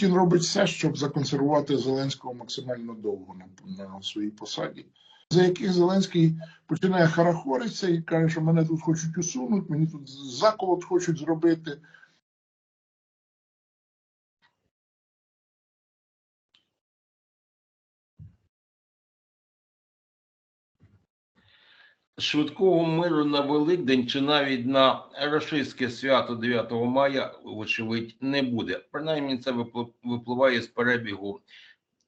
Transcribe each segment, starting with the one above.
Путін робить все, щоб законсервувати Зеленського максимально довго на, на своїй посаді, за яких Зеленський починає харахоритися і каже, що мене тут хочуть усунути, мені тут заколот хочуть зробити. Швидкого миру на Великдень чи навіть на рашистське свято 9 мая, вочевидь, не буде. Принаймні, це випливає з перебігу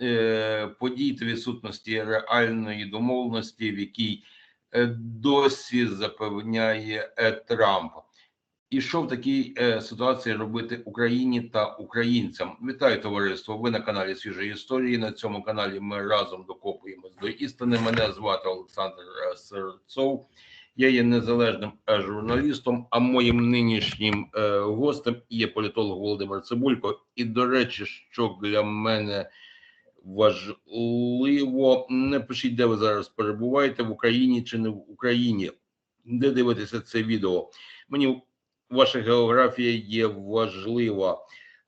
е, подій та відсутності реальної домовленості, в якій е, досі запевняє е, Трамп. І що в такій е, ситуації робити Україні та українцям? Вітаю товариство! Ви на каналі Свіжої історії. На цьому каналі ми разом докопуємось до істини. Мене звати Олександр е, Серцов. Я є незалежним е, журналістом, а моїм нинішнім е, гостем є політолог Володимир Цибулько. І до речі, що для мене важливо, не пишіть, де ви зараз перебуваєте в Україні чи не в Україні, де дивитеся це відео. Мені ваша географія є важлива.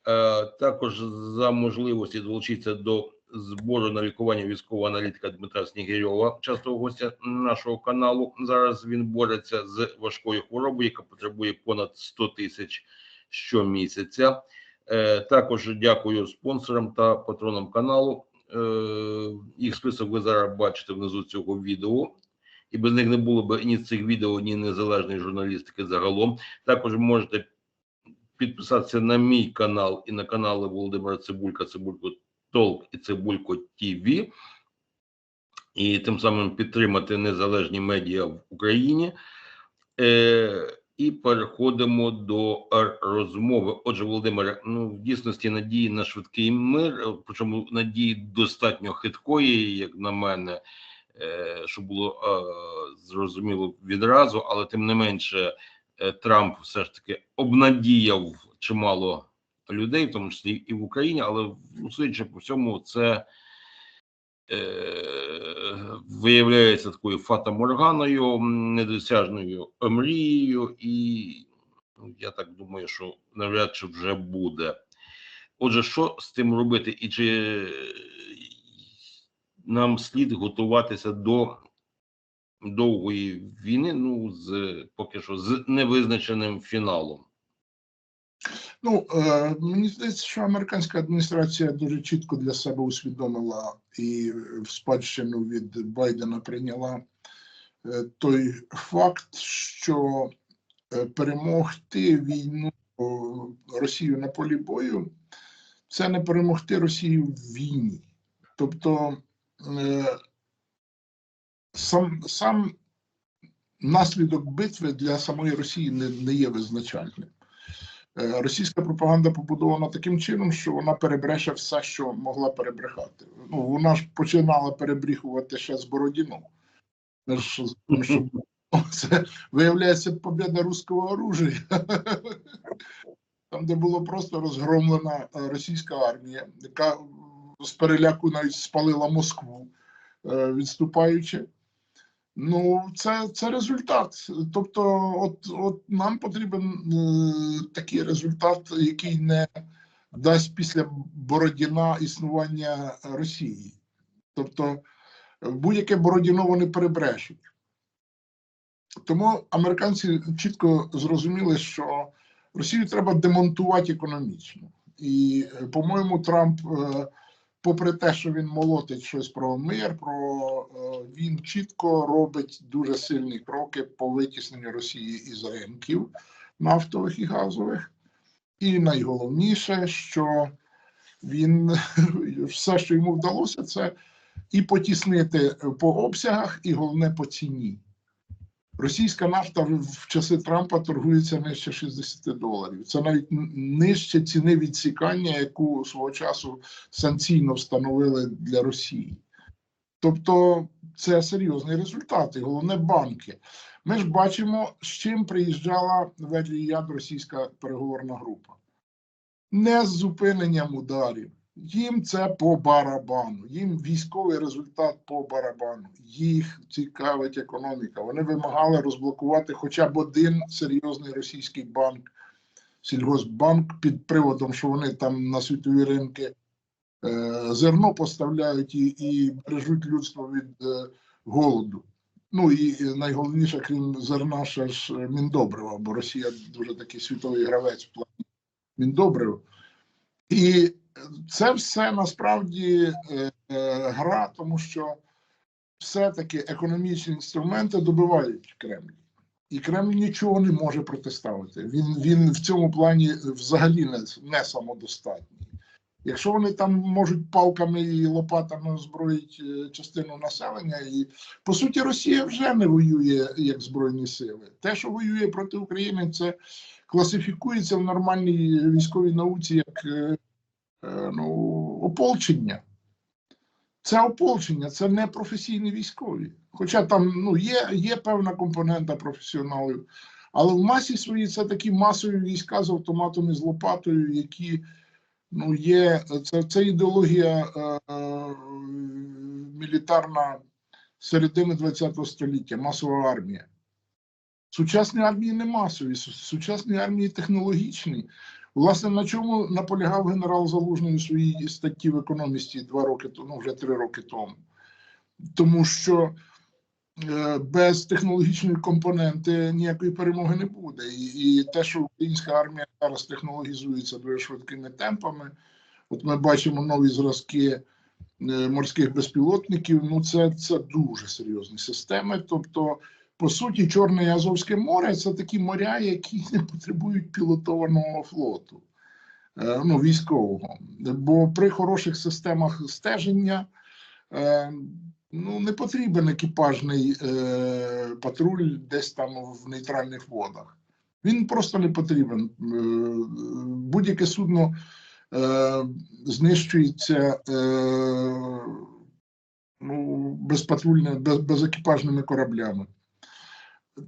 Е, також за можливості долучитися до збору на лікування військового аналітика Дмитра Снігирьова, частого гостя нашого каналу. Зараз він бореться з важкою хворобою, яка потребує понад 100 тисяч щомісяця. Е, також дякую спонсорам та патронам каналу. Е, їх список ви зараз бачите внизу цього відео. І без них не було б ні цих відео, ні незалежної журналістики загалом. Також можете підписатися на мій канал і на канали Володимира Цибулька, Цибулько Толк і Цибулько ТВ. І тим самим підтримати незалежні медіа в Україні. Е, і переходимо до розмови. Отже, Володимире, ну в дійсності надії на швидкий мир, причому надії достатньо хиткої, як на мене, щоб було е, зрозуміло відразу, але тим не менше, е, Трамп все ж таки обнадіяв чимало людей, в тому числі і в Україні, але ну, судячи по всьому, це е, виявляється такою фатаморганою, недосяжною мрією, і ну, я так думаю, що навряд чи вже буде. Отже, що з тим робити, і чи нам слід готуватися до довгої війни, ну з поки що з невизначеним фіналом? Ну, е, мені здається, що американська адміністрація дуже чітко для себе усвідомила і в спадщину від Байдена прийняла е, той факт, що е, перемогти війну о, Росію на полі бою це не перемогти Росію в війні. Тобто е, сам, сам наслідок битви для самої Росії не, не є визначальним. Е, Російська пропаганда побудована таким чином, що вона перебреше все, що могла перебрехати. Ну, вона ж починала перебріхувати ще з Бородіну. Це виявляється побіда руського оружия. Там, де було просто розгромлена е, російська армія, яка з переляку навіть спалила Москву, е, відступаючи. Ну, це, це результат. Тобто, от, от нам потрібен е, такий результат, який не дасть після Бородіна існування Росії. Тобто, будь-яке Бородіно вони перебрешуть. Тому американці чітко зрозуміли, що Росію треба демонтувати економічно. І, е, по-моєму, Трамп, е, попри те, що він молотить щось про мир, про е, він чітко робить дуже сильні кроки по витісненню Росії із ринків нафтових і газових. І найголовніше, що він все, що йому вдалося, це і потіснити по обсягах, і головне по ціні. Російська нафта в часи Трампа торгується нижче 60 доларів. Це навіть нижче ціни відсікання, яку свого часу санкційно встановили для Росії. Тобто це серйозний результат, і головне банки. Ми ж бачимо, з чим приїжджала в Еліяд російська переговорна група. Не з зупиненням ударів. Їм це по барабану, їм військовий результат по барабану. Їх цікавить економіка. Вони вимагали розблокувати хоча б один серйозний російський банк Сільгоспбанк під приводом, що вони там на світові ринки е, зерно поставляють і, і бережуть людство від е, голоду. Ну і найголовніше, крім зерна, ще ж міндобрива, бо Росія дуже такий світовий гравець в плані міндобрив. І це все насправді е, е, гра, тому що все-таки економічні інструменти добивають Кремль. І Кремль нічого не може протиставити. Він, він в цьому плані взагалі не, не самодостатній. Якщо вони там можуть палками і лопатами озброїть е, частину населення, і по суті Росія вже не воює як Збройні сили. Те, що воює проти України, це класифікується в нормальній військовій науці як ну, ополчення. Це ополчення, це не професійні військові. Хоча там ну, є, є певна компонента професіоналів, але в масі своїй це такі масові війська з автоматом і з лопатою, які ну, є. Це, це ідеологія е, е, мілітарна середини ХХ століття, масова армія. Сучасні армії не масові, сучасні армії технологічні. Власне, на чому наполягав генерал Залужний у своїй статті в економісті два роки ну вже три роки тому. Тому що е, без технологічної компоненти ніякої перемоги не буде. І, і те, що українська армія зараз технологізується дуже швидкими темпами, от ми бачимо нові зразки е, морських безпілотників. Ну, це, це дуже серйозні системи. Тобто, по суті, Чорне і Азовське море це такі моря, які не потребують пілотованого флоту, е, ну, військового. Бо при хороших системах стеження е, ну, не потрібен екіпажний е, патруль десь там в нейтральних водах. Він просто не потрібен. Будь-яке судно знищується ну, безпатрульними, без, безекіпажними кораблями.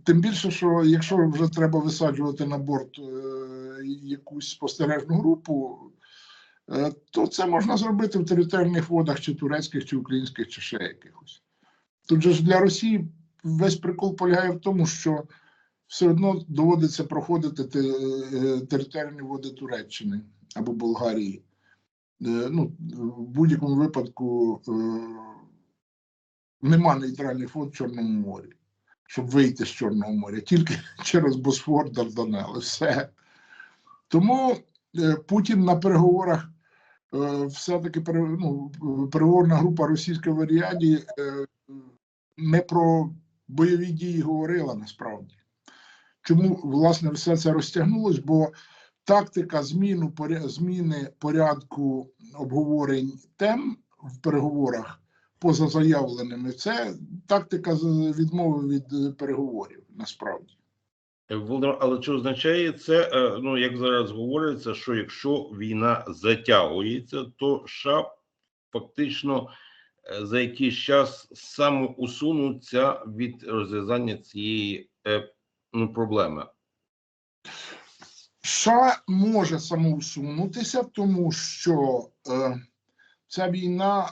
Тим більше, що якщо вже треба висаджувати на борт е, якусь спостережну групу, е, то це можна зробити в територіальних водах чи турецьких, чи українських, чи ще якихось. Тут же ж для Росії весь прикол полягає в тому, що все одно доводиться проходити е, територіальні води Туреччини або Болгарії. Ну, в будь-якому випадку нема нейтральних вод в Чорному морі щоб вийти з Чорного моря, тільки через Босфор Дарданели. Все. Тому е, Путін на переговорах е, все-таки ну, переговорна група російська в Аріаді е, не про бойові дії говорила насправді. Чому власне все це розтягнулось? Бо тактика зміну, зміни порядку обговорень тем в переговорах поза заявленими, це тактика відмови від е, переговорів насправді. Володимир, але чи означає це, е, ну як зараз говориться, що якщо війна затягується, то США фактично е, за якийсь час самоусунуться від розв'язання цієї е, ну, проблеми? США може самоусунутися, тому що е, ця війна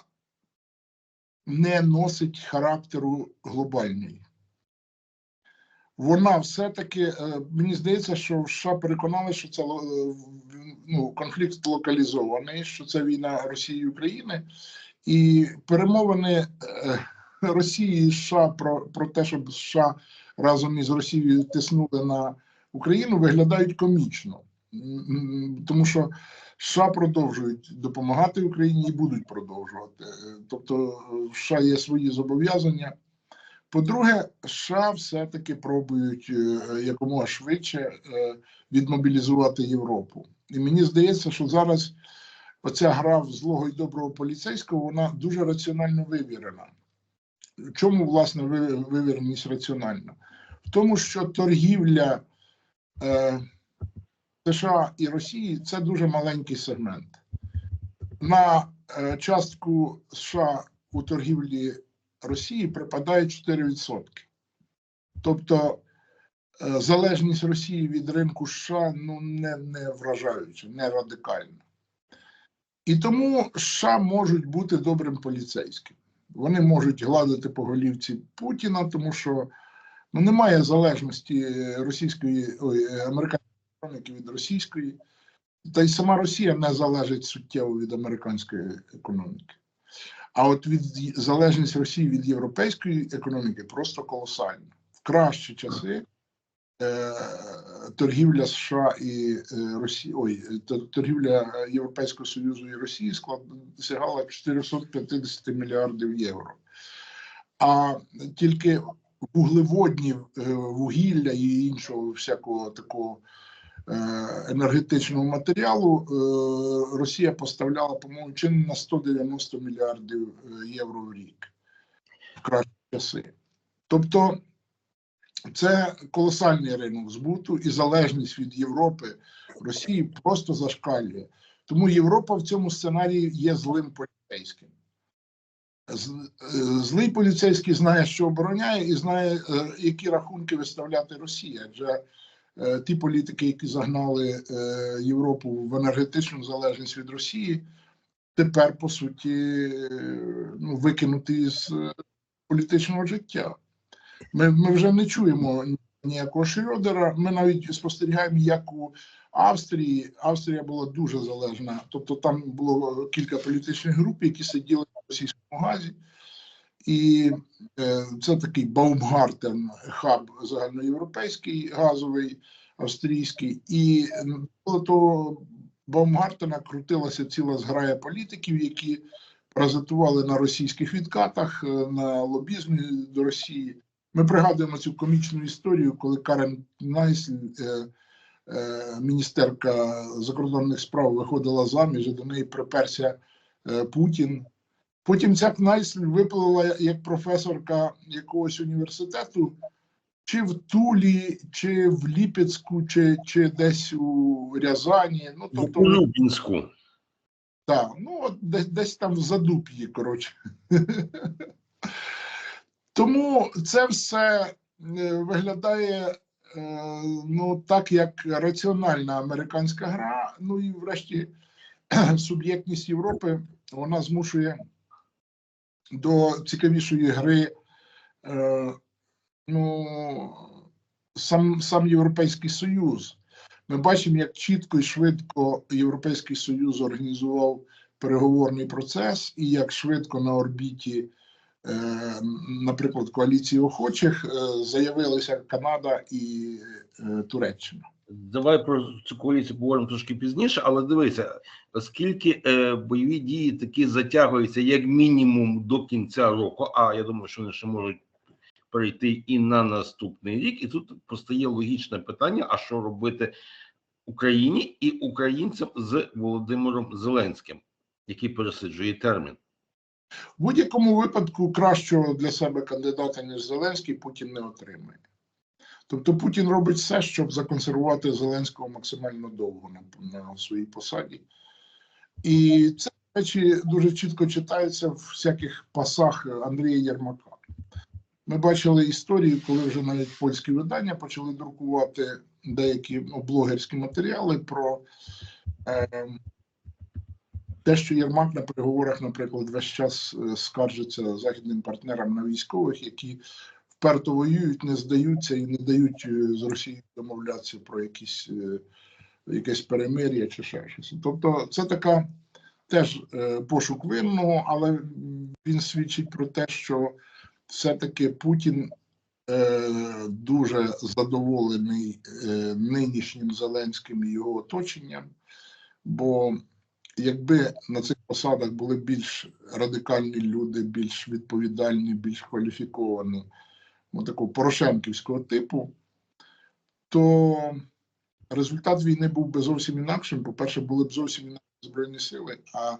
не носить характеру глобальної. Вона все-таки, е, мені здається, що США переконали, що це е, ну, конфлікт локалізований, що це війна Росії і України, і перемовини е, Росії і США про, про те, щоб США разом із Росією тиснули на Україну, виглядають комічно. Тому що США продовжують допомагати Україні і будуть продовжувати. Е, Тобто, е, США є свої зобов'язання. По-друге, США все-таки пробують е, якомога швидше відмобілізувати Європу. І мені здається, що зараз оця гра в злого і доброго поліцейського вона дуже раціонально вивірена. В чому, власне, вивіреність раціональна? В тому, що торгівля США і Росії це дуже маленький сегмент. На е, частку США у торгівлі Росії припадає 4%. Тобто е, залежність Росії від ринку США ну, не, не вражаюча, не радикальна. І тому США можуть бути добрим поліцейським. Вони можуть гладити по голівці Путіна, тому що ну, немає залежності російської ой, е, економіки від російської. Та й сама Росія не залежить суттєво від американської економіки. А от від залежність Росії від європейської економіки просто колосальна. В кращі часи е, торгівля США і е, Росії, ой, торгівля Європейського Союзу і Росії склад сягала 450 мільярдів євро. А тільки вуглеводні е, вугілля і іншого всякого такого енергетичного матеріалу е, Росія поставляла, по-моєму, чи на 190 мільярдів е, євро в рік в кращі часи. Тобто це колосальний ринок збуту і залежність від Європи Росії просто зашкалює. Тому Європа в цьому сценарії є злим поліцейським. Е, Злий поліцейський знає, що обороняє, і знає, е, які рахунки виставляти Росія. Адже е, ті політики, які загнали е, Європу в енергетичну залежність від Росії, тепер по суті е, ну, викинуті з е, політичного життя. Ми, ми вже не чуємо ніякого Шрёдера. Ми навіть спостерігаємо, як у Австрії Австрія була дуже залежна. Тобто там було кілька політичних груп, які сиділи в російському газі. І е, це такий Baumgarten хаб загальноєвропейський газовий, австрійський. І до того Baumgartена крутилася ціла зграя політиків, які паразитували на російських відкатах, е, на лобізмі до Росії. Ми пригадуємо цю комічну історію, коли Карен Найсль, е, міністерка закордонних справ, виходила заміж, і до неї приперся Путін. Потім ця Найсль виплила як професорка якогось університету, чи в Тулі, чи в Ліпецьку, чи, чи десь у Рязані. Ну, В тобто, так, ну, от десь, десь там в задуп'ї, коротше. Тому це все е, виглядає е, ну, так, як раціональна американська гра. Ну і врешті суб'єктність Європи вона змушує до цікавішої гри е, ну, сам, сам Європейський Союз. Ми бачимо, як чітко і швидко Європейський Союз організував переговорний процес, і як швидко на орбіті, е, наприклад, коаліції охочих е, заявилися Канада і Туреччина. Давай про цю коаліцію поговоримо трошки пізніше, але дивися, оскільки е, бойові дії такі затягуються як мінімум до кінця року, а я думаю, що вони ще можуть перейти і на наступний рік, і тут постає логічне питання: а що робити Україні і українцям з Володимиром Зеленським, який пересиджує термін? В будь-якому випадку кращого для себе кандидата, ніж Зеленський, Путін не отримає. Тобто Путін робить все, щоб законсервувати Зеленського максимально довго на, на своїй посаді. І це, речі, дуже чітко читається в всяких пасах Андрія Єрмака. Ми бачили історію, коли вже навіть польські видання почали друкувати деякі ну, блогерські матеріали про е, те, що Єрмак на переговорах, наприклад, весь час е, скаржиться західним партнерам на військових, які вперто воюють, не здаються і не дають е, з Росією домовлятися про якісь, е, якесь перемир'я чи ще щось. Тобто, це така теж е, пошук винного, але він свідчить про те, що все-таки Путін е, дуже задоволений е, нинішнім Зеленським і його оточенням. Бо якби на цих посадах були більш радикальні люди, більш відповідальні, більш кваліфіковані, такого порошенківського типу, то результат війни був би зовсім інакшим. По-перше, були б зовсім інакші збройні сили. А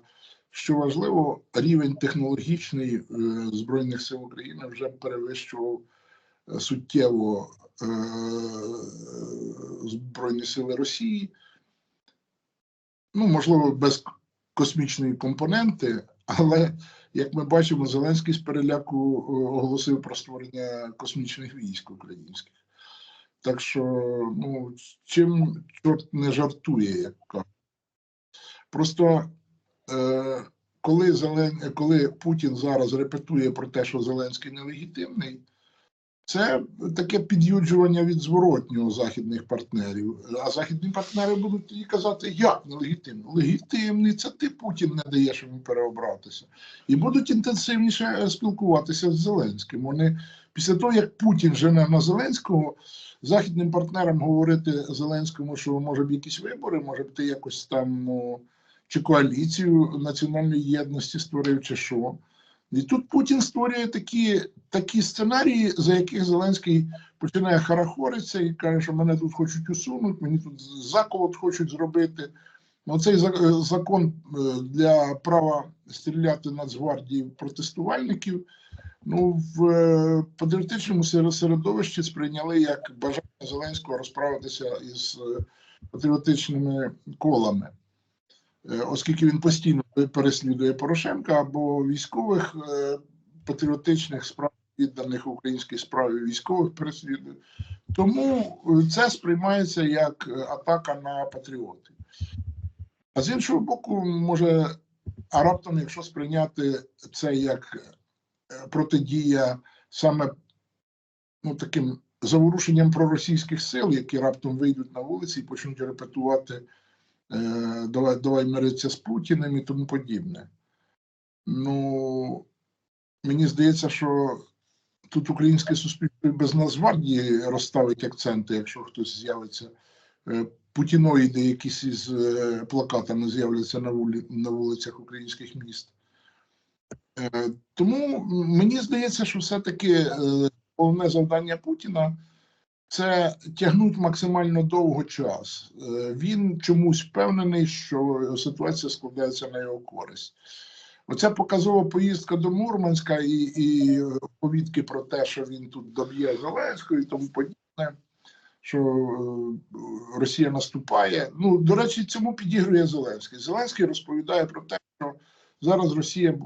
що важливо, рівень технологічний е, Збройних сил України вже перевищував е, суттєво е, Збройні сили Росії. Ну, можливо, без космічної компоненти, але як ми бачимо, Зеленський з переляку е, оголосив про створення космічних військ українських. Так що, ну, чим чорт не жартує, як кажуть. Просто е, коли, Зелен... коли Путін зараз репетує про те, що Зеленський нелегітимний, Це таке під'юджування від зворотнього західних партнерів. А західні партнери будуть тоді казати, як нелегітимно? Легітимний, це ти Путін не даєш йому переобратися. І будуть інтенсивніше е, спілкуватися з Зеленським. Вони після того, як Путін жене на Зеленського, західним партнерам говорити Зеленському, що може б якісь вибори, може б ти якось там чи коаліцію національної єдності створив, чи що. І тут Путін створює такі, такі сценарії, за яких Зеленський починає харахоритися і каже, що мене тут хочуть усунути, мені тут заколот хочуть зробити. Ну, цей закон е, для права стріляти Нацгвардії протестувальників. Ну, в е, патріотичному сер- середовищі сприйняли як бажання Зеленського розправитися із е, патріотичними колами, Е, оскільки він постійно переслідує Порошенка або військових е, патріотичних справ, відданих українській справі військових переслідує. Тому е, це сприймається як е, атака на патріотів. А з іншого боку, може, а раптом, якщо сприйняти це як е, протидія саме ну, таким заворушенням проросійських сил, які раптом вийдуть на вулиці і почнуть репетувати е, давай, давай миритися з Путіним і тому подібне. Ну, мені здається, що тут українське суспільство без Нацгвардії розставить акценти, якщо хтось з'явиться. Е, Путіноїди, якісь із е, плакатами з'являться на, вулі, на вулицях українських міст. Е, Тому мені здається, що все-таки е, головне завдання Путіна це тягнути максимально довго час. Е, Він чомусь впевнений, що ситуація складається на його користь. Оця показова поїздка до Мурманська і, і повідки про те, що він тут доб'є Зеленського і тому подібне, що е, Росія наступає. Ну, до речі, цьому підігрує Зеленський. Зеленський розповідає про те, що зараз Росія е,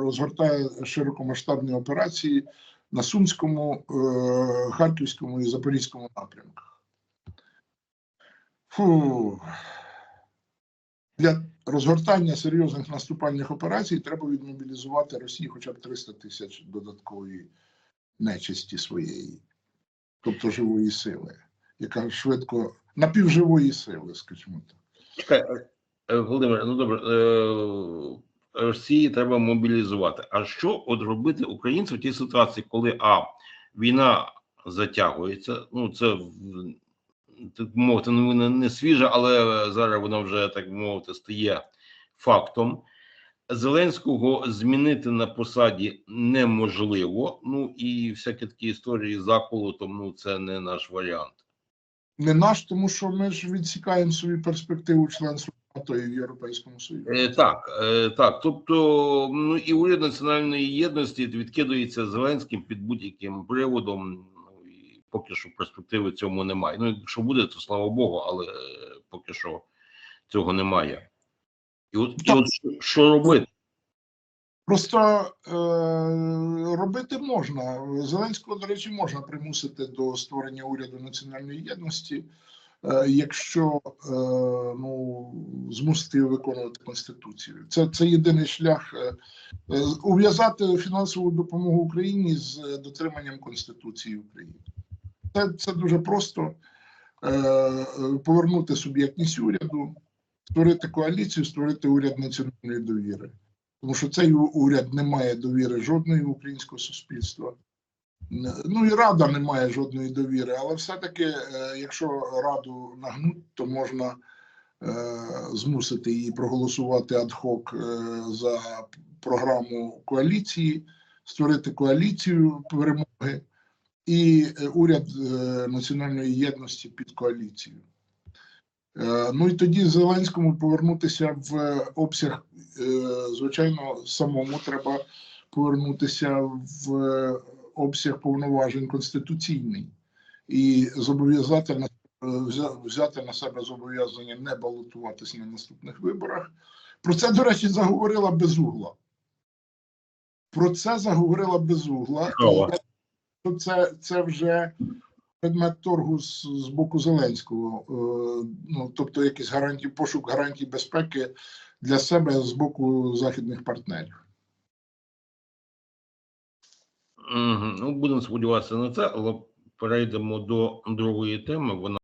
розгортає широкомасштабні операції на Сумському, е, Харківському і Запорізькому напрямках. Фу. Для розгортання серйозних наступальних операцій треба відмобілізувати Росії хоча б 300 тисяч додаткової нечисті своєї, тобто живої сили, яка швидко напівживої сили, скажімо так. Чекай, е, Володимир, ну добре, е, Росії треба мобілізувати. А що от робити українцям в тій ситуації, коли А, війна затягується, ну це так мовити, ну вона не свіжа, але зараз вона вже так мовити стає фактом. Зеленського змінити на посаді неможливо. Ну і всякі такі історії заколотом, ну це не наш варіант. Не наш, тому що ми ж відсікаємо свою перспективу членства НАТО і в Європейському Союзі. Е, Так, е, так. Тобто, ну і уряд національної єдності відкидується Зеленським під будь-яким приводом. Ну і поки що перспективи цьому немає. Ну, якщо буде, то слава Богу, але е, поки що цього немає. І от, і от що, що робити? Просто е, робити можна. Зеленського, до речі, можна примусити до створення уряду національної єдності, е, якщо е, ну, змусити його виконувати конституцію. Це, це єдиний шлях е, е, ув'язати фінансову допомогу Україні з е, дотриманням Конституції України. Це, це дуже просто е, е, повернути суб'єктність уряду, створити коаліцію, створити уряд національної довіри тому що цей уряд не має довіри жодної українського суспільства. Ну і рада не має жодної довіри, але все-таки, е, якщо раду нагнуть, то можна е, змусити її проголосувати адхок е, за програму коаліції, створити коаліцію перемоги і уряд національної єдності під коаліцією. Е, Ну і тоді Зеленському повернутися в обсяг, звичайно, самому треба повернутися в обсяг повноважень конституційний і зобов'язати на взяти на себе зобов'язання не балотуватися на наступних виборах. Про це, до речі, заговорила Безугла. Про це заговорила Безугла. Це, це вже предмет торгу з, з боку Зеленського. Е, ну, тобто якийсь гарантій, пошук гарантій безпеки для себе з боку західних партнерів. Мгм. Ну, будемо сподіватися на це, але перейдемо до другої теми. Вона